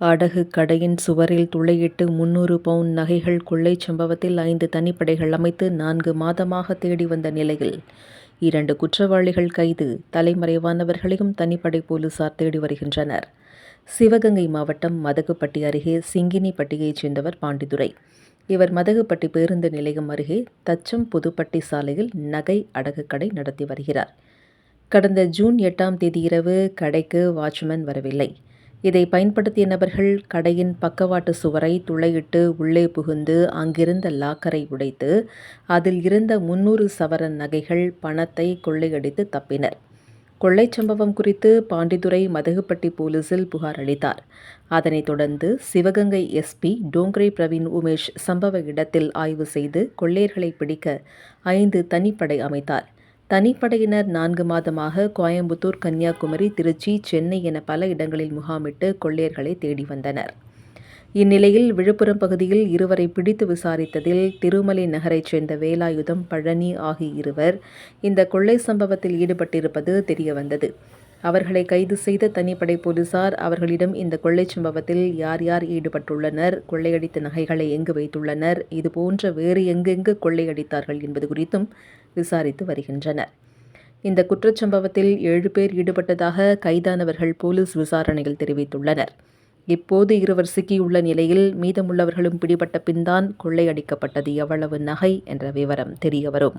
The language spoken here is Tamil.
அடகு கடையின் சுவரில் துளையிட்டு முன்னூறு பவுன் நகைகள் கொள்ளை சம்பவத்தில் ஐந்து தனிப்படைகள் அமைத்து நான்கு மாதமாக தேடி வந்த நிலையில் இரண்டு குற்றவாளிகள் கைது. தலைமறைவானவர்களையும் தனிப்படை போலீசார் தேடி வருகின்றனர். சிவகங்கை மாவட்டம் மதகுப்பட்டி அருகே சிங்கினிப்பட்டியைச் சேர்ந்தவர் பாண்டிதுரை. இவர் மதகுப்பட்டி பேருந்து நிலையம் அருகே தச்சம் புதுப்பட்டி சாலையில் நகை அடகு கடை நடத்தி வருகிறார். கடந்த ஜூன் எட்டாம் தேதி இரவு கடைக்கு வாட்ச்மேன் வரவில்லை. இதை பயன்படுத்திய நபர்கள் கடையின் பக்கவாட்டு சுவரை துளையிட்டு உள்ளே புகுந்து அங்கிருந்த லாக்கரை உடைத்து அதில் இருந்த முன்னூறு சவரன் நகைகள் பணத்தை கொள்ளையடித்து தப்பினர். கொள்ளை சம்பவம் குறித்து பாண்டித்துறை மதகுப்பட்டி போலீசில் புகார் அளித்தார். அதனைத் தொடர்ந்து சிவகங்கை எஸ்பி டோங்கரை பிரவீன் உமேஷ் சம்பவ இடத்தில் ஆய்வு செய்து கொள்ளையர்களை பிடிக்க ஐந்து தனிப்படை அமைத்தார். தனிப்படையினர் நான்கு மாதமாக கோயம்புத்தூர் கன்னியாகுமரி திருச்சி சென்னை என பல இடங்களில் முகாமிட்டு கொள்ளையர்களை தேடி வந்தனர். இந்நிலையில் விழுப்புரம் பகுதியில் இருவரை பிடித்து விசாரித்ததில் திருமலை நகரைச் சேர்ந்த வேலாயுதம் பழனி ஆகிய இருவர் இந்த கொள்ளை சம்பவத்தில் ஈடுபட்டிருப்பது தெரியவந்தது. அவர்களை கைது செய்த தனிப்படை போலீசார் அவர்களிடம் இந்த கொள்ளை சம்பவத்தில் யார் யார் ஈடுபட்டுள்ளனர் கொள்ளையடித்த நகைகளை எங்கு வைத்துள்ளனர் இதுபோன்ற வேறு எங்கெங்கு கொள்ளையடித்தார்கள் என்பது குறித்தும் விசாரித்து வருகின்றனர். இந்த குற்றச்சம்பவத்தில் ஏழு பேர் ஈடுபட்டதாக கைதானவர்கள் போலீஸ் விசாரணையில் தெரிவித்துள்ளனர். இப்போது இருவர் சிக்கியுள்ள நிலையில் மீதமுள்ளவர்களும் பிடிபட்ட பின்தான் கொள்ளையடிக்கப்பட்டது எவ்வளவு நகை என்ற விவரம் தெரியவரும்